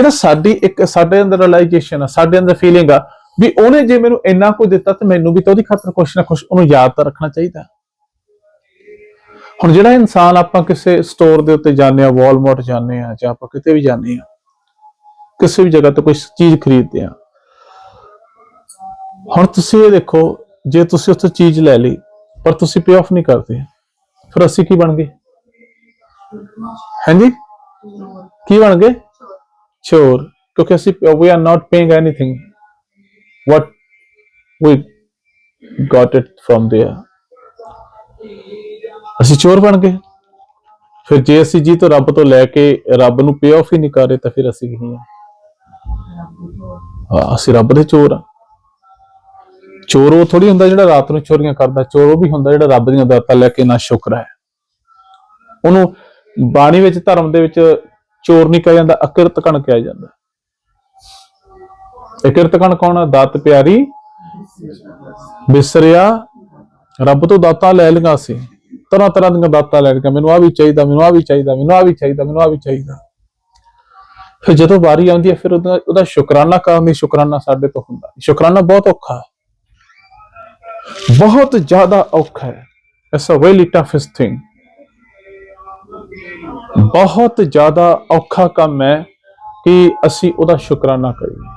ਜਿਹੜਾ ਸਾਡੀ ਇੱਕ ਸਾਡੇ ਅੰਦਰ ਰਿਲਾਈਜੇਸ਼ਨ ਆ, ਸਾਡੇ ਅੰਦਰ ਫੀਲਿੰਗ ਆ, ਵੀ ਉਹਨੇ ਜੇ ਮੈਨੂੰ ਇੰਨਾ ਕੁਝ ਦਿੱਤਾ ਤੇ ਮੈਨੂੰ ਵੀ ਤਾਂ ਉਹਦੀ ਖਾਤਰ ਕੁਛ ਨਾ ਕੁਛ ਉਹਨੂੰ ਯਾਦ ਤਾਂ ਰੱਖਣਾ ਚਾਹੀਦਾ। ਹੁਣ ਜਿਹੜਾ ਇਨਸਾਨ ਆਪਾਂ ਕਿਸੇ ਸਟੋਰ ਦੇ ਉੱਤੇ ਜਾਂਦੇ ਆ ਵਾਲਮਾਰਟ ਜਾਂਦੇ ਆ, ਜਾਂ ਆਪਾਂ ਕਿਤੇ ਵੀ ਜਾਂਦੇ ਆ, ਕਿਸੇ ਵੀ ਜਗ੍ਹਾ ਤੇ ਕੋਈ ਚੀਜ਼ ਖਰੀਦਦੇ ਆ, ਹੁਣ ਤੁਸੀਂ ਇਹ ਦੇਖੋ, ਜੇ ਤੁਸੀਂ ਉੱਥੇ ਚੀਜ਼ ਲੈ ਲਈ, ਪਰ ਤੁਸੀਂ ਪੇ ਆਫ ਨਹੀਂ ਕਰਦੇ, ਫਿਰ ਅਸੀਂ ਕੀ ਬਣ ਗਏ? ਹਾਂਜੀ? ਕੀ ਬਣ ਗਏ? ਚੋਰ ਕਿਉਂਕਿ ਅਸੀਂ we are not paying anything what we got it from there? ਅਸੀਂ ਚੋਰ ਬਣ ਗਏ। ਫਿਰ ਜੇ ਅਸੀਂ ਜੀ ਤੋਂ ਰੱਬ ਤੋਂ ਲੈ ਕੇ ਰੱਬ ਨੂੰ ਪੇ ਆਫ ਹੀ ਨਹੀਂ ਕਰ ਰਹੇ ਤਾਂ ਫਿਰ ਅਸੀਂ ਕੀ ਹਾਂ, ਅਸੀਂ ਰੱਬ ਦੇ ਚੋਰ ਆ। ਚੋਰ ਉਹ ਥੋੜੀ ਹੁੰਦਾ ਜਿਹੜਾ ਰਾਤ ਨੂੰ ਚੋਰੀਆਂ ਕਰਦਾ। ਚੋਰ ਉਹ ਵੀ ਹੁੰਦਾ ਜਿਹੜਾ ਰੱਬ ਦੀਆਂ ਦਾਤਾਂ ਲੈ ਕੇ ਨਾ ਸ਼ੁਕਰ ਹੈ। ਉਹਨੂੰ ਬਾਣੀ ਵਿੱਚ ਧਰਮ ਦੇ ਵਿੱਚ ਚੋਰ ਨਹੀਂ ਕਿਹਾ ਜਾਂਦਾ, ਅਕਿਰਤ ਕਣ ਕਿਹਾ ਜਾਂਦਾ। ਇਕਿਰਤ ਕਣ ਕੌਣ ਆ? ਦਾਤ ਪਿਆਰੀ, ਬਿਸਰਿਆ, ਰੱਬ ਤੋਂ ਦਾਤਾਂ ਲੈ ਲਈਆਂ ਸੀ। ਤਰ੍ਹਾਂ ਤਰ੍ਹਾਂ ਦੀਆਂ ਦਾਤਾਂ ਲੈ ਲਈਆਂ। ਮੈਨੂੰ ਆ ਵੀ ਚਾਹੀਦਾ, ਮੈਨੂੰ ਆ ਵੀ ਚਾਹੀਦਾ, ਮੈਨੂੰ ਆ ਵੀ ਚਾਹੀਦਾ, ਮੈਨੂੰ ਆ ਵੀ ਚਾਹੀਦਾ। ਫਿਰ ਜਦੋਂ ਵਾਰੀ ਆਉਂਦੀ ਹੈ, ਫਿਰ ਉਹਦਾ ਉਹਦਾ ਸ਼ੁਕਰਾਨਾ ਕਰਨ ਦੀ ਸ਼ੁਕਰਾਨਾ ਸਾਡੇ ਤੋਂ ਹੁੰਦਾ। ਸ਼ੁਕਰਾਨਾ ਬਹੁਤ ਔਖਾ ਹੈ। ਬਹੁਤ ਜ਼ਿਆਦਾ ਔਖਾ ਹੈ। It's a very toughest thing ਬਹੁਤ ਜ਼ਿਆਦਾ ਔਖਾ ਕੰਮ ਹੈ ਕਿ ਅਸੀਂ ਉਹਦਾ ਸ਼ੁਕਰਾਨਾ ਕਰੀਏ।